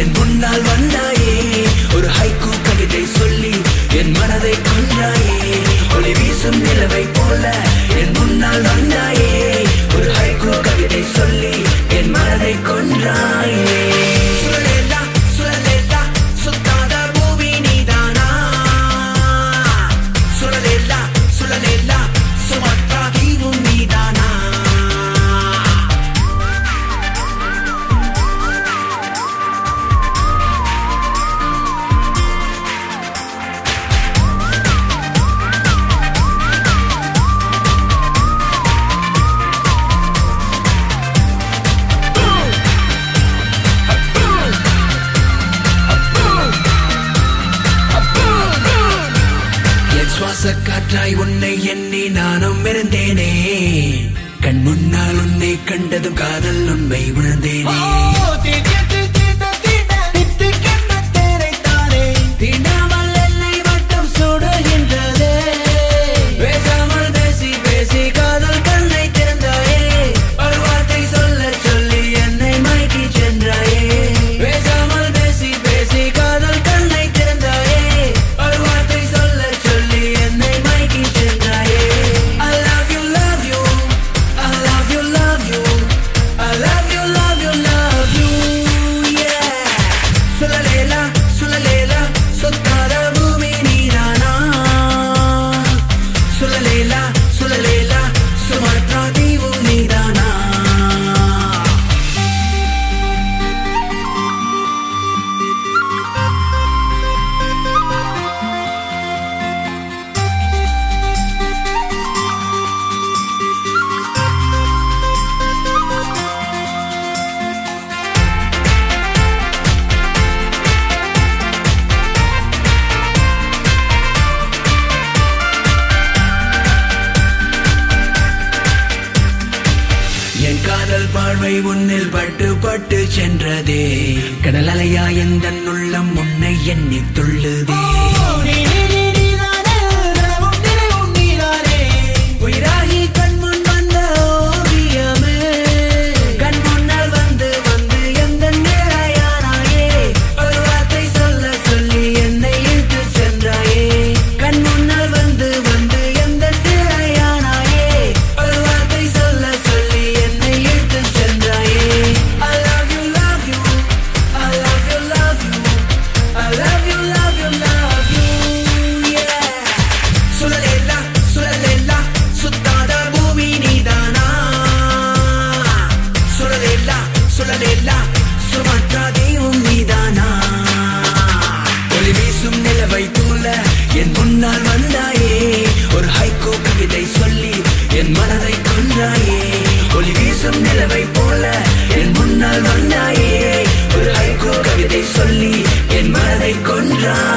என் முன்னால் வந்தாயே. ஒரு ஹைக்கு கவிதை சொல்லி என் மனதை கொன்றாயே. ஒளி வீசும் நிலவை போல என் முன்னால் வந்தாயே. சுவாசக்காற்றாய் உன்னை எண்ணி நானும் இருந்தேனே கண் முன்னால் உன்னை கண்டதும் காதல் உண்மை உணர்ந்தேனே தின பார்வை உன்னில் பட்டு பட்டு சென்றதே. கடலலையா எந்த உள்ளம் உன்னை எண்ணி சொன்னாயே ஒளி வீசும் நிலவை போல என் முன்னால் வந்தாயே. ஒரு ஐகோ கவிதை சொல்லி என் மனதை கொன்றான்.